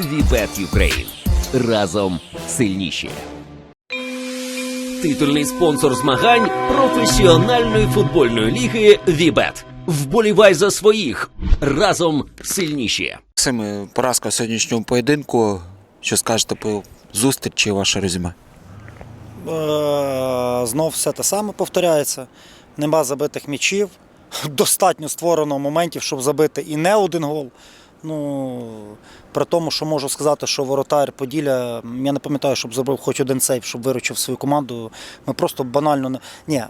Вібет Юкрейн. Разом сильніші. Титульний спонсор змагань професіональної футбольної ліги Вібет. Вболівай за своїх. Разом сильніші. Максим, е, поразка в сьогоднішньому поєдинку. Що скажете по зустрічі ваше резюме? Е, знов все те саме повторяється. Нема забитих м'ячів. Достатньо створено моментів, щоб забити і не один гол. Ну, при тому, що можу сказати, що воротар Поділля, я не пам'ятаю, щоб зробив хоч один сейв, щоб виручив свою команду. Ми просто банально не. Ні, е,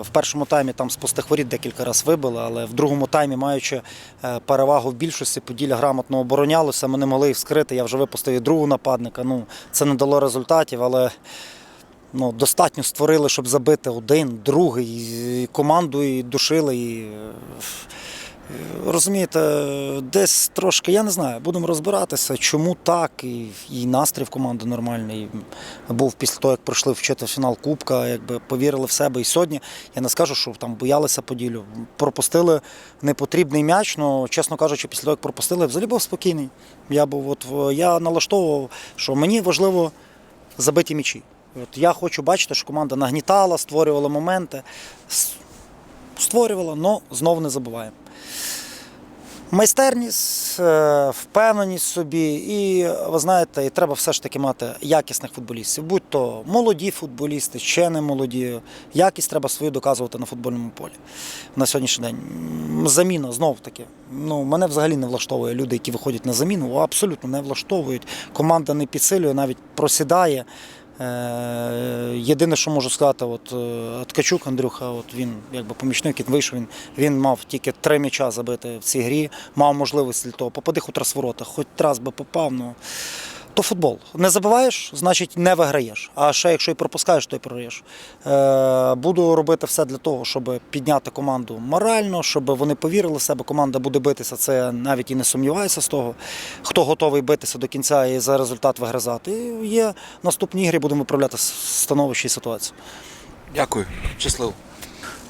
в першому таймі там з пустих воріт декілька разів вибили, але в другому таймі, маючи е, перевагу в більшості, Поділля грамотно оборонялося, ми не могли їх скрити. Я вже випустив і другого нападника. Ну, це не дало результатів, але ну, достатньо створили, щоб забити один, другий, і команду і душили. І, е, розумієте, десь трошки, я не знаю, будемо розбиратися, чому так, і, і настрій в команди нормальний. Був після того, як пройшли в четвертьфінал Кубка, якби повірили в себе. І сьогодні я не скажу, що там боялися поділю. Пропустили непотрібний м'яч, але, чесно кажучи, після того, як пропустили, взагалі був спокійний. Я був от я налаштовував, що мені важливо забиті м'ячі. От я хочу бачити, що команда нагнітала, створювала моменти, створювала, але знов не забуваємо. Майстерність, е, впевненість собі, і ви знаєте, і треба все ж таки мати якісних футболістів. Будь то молоді футболісти, ще не молоді. Якість треба свою доказувати на футбольному полі на сьогоднішній день. Заміна знов таки. Ну, мене взагалі не влаштовує люди, які виходять на заміну, абсолютно не влаштовують. Команда не підсилює, навіть просідає. Е, Єдине, що можу сказати, от е, Ткачук Андрюха, от він якби помічник, він вийшов, він, він мав тільки три м'яча забити в цій грі, мав можливість для того. Попади хоч раз в ворота, хоч раз би попав. Ну, то футбол. Не забиваєш, значить не виграєш. А ще якщо і пропускаєш, то й програєш. Е, буду робити все для того, щоб підняти команду морально, щоб вони повірили в себе. Команда буде битися. Це навіть і не сумніваюся з того. Хто готовий битися до кінця і за результат вигризати. Є наступні ігри, будемо виправляти становище і ситуацію. Дякую. Щасливо.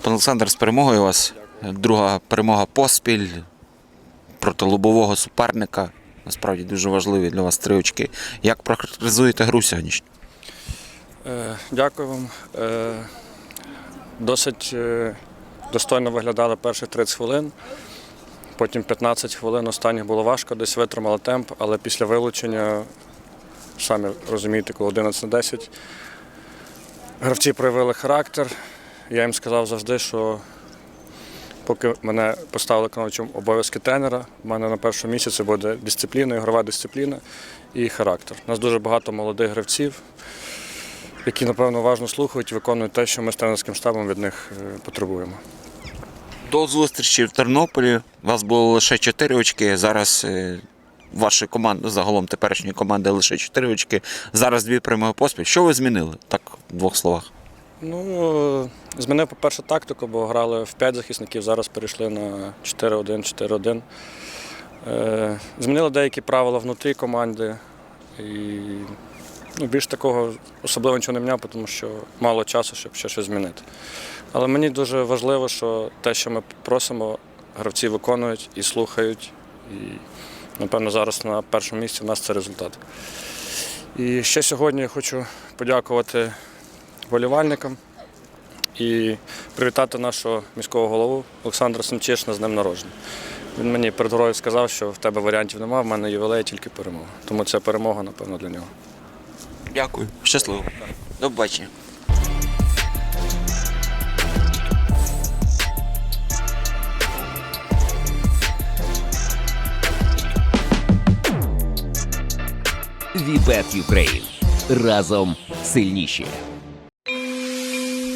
Пан Олександр, з перемогою вас. Друга перемога поспіль проти лобового суперника. Насправді дуже важливі для вас три очки. Як прохарактеризуєте гру сьогоднішню? Е, Дякую вам. Е, Досить е, достойно виглядали перші 30 хвилин. Потім 15 хвилин останніх було важко, десь витримали темп, але після вилучення, самі розумієте, коли 11 на 10, гравці проявили характер. Я їм сказав завжди, що поки мене поставили виконуючим обов'язки тренера, в мене на першому місці буде дисципліна, ігрова дисципліна і характер. У нас дуже багато молодих гравців які, напевно, уважно слухають і виконують те, що ми з тренерським штабом від них е, потребуємо. До зустрічі в Тернополі у вас було лише 4 очки. Зараз е, вашої команди, загалом теперішньої команди лише 4 очки. Зараз дві перемоги поспіль. Що ви змінили? Так, в двох словах. Ну, змінив, по-перше, тактику, бо грали в 5 захисників, зараз перейшли на 4-1, 4-1. Е, Змінили деякі правила внутрі команди. І ну, більш такого особливо нічого не міняв, тому що мало часу, щоб ще щось змінити. Але мені дуже важливо, що те, що ми просимо, гравці виконують і слухають. І, напевно, зараз на першому місці в нас це результат. І ще сьогодні я хочу подякувати вболівальникам і привітати нашого міського голову Олександра Семчишина з днем народження. Він мені перед грою сказав, що в тебе варіантів немає, в мене ювілей тільки перемога. Тому ця перемога, напевно, для нього. Дякую. Щасливо. До побачення. Вібет Юкрейн. Разом сильніші.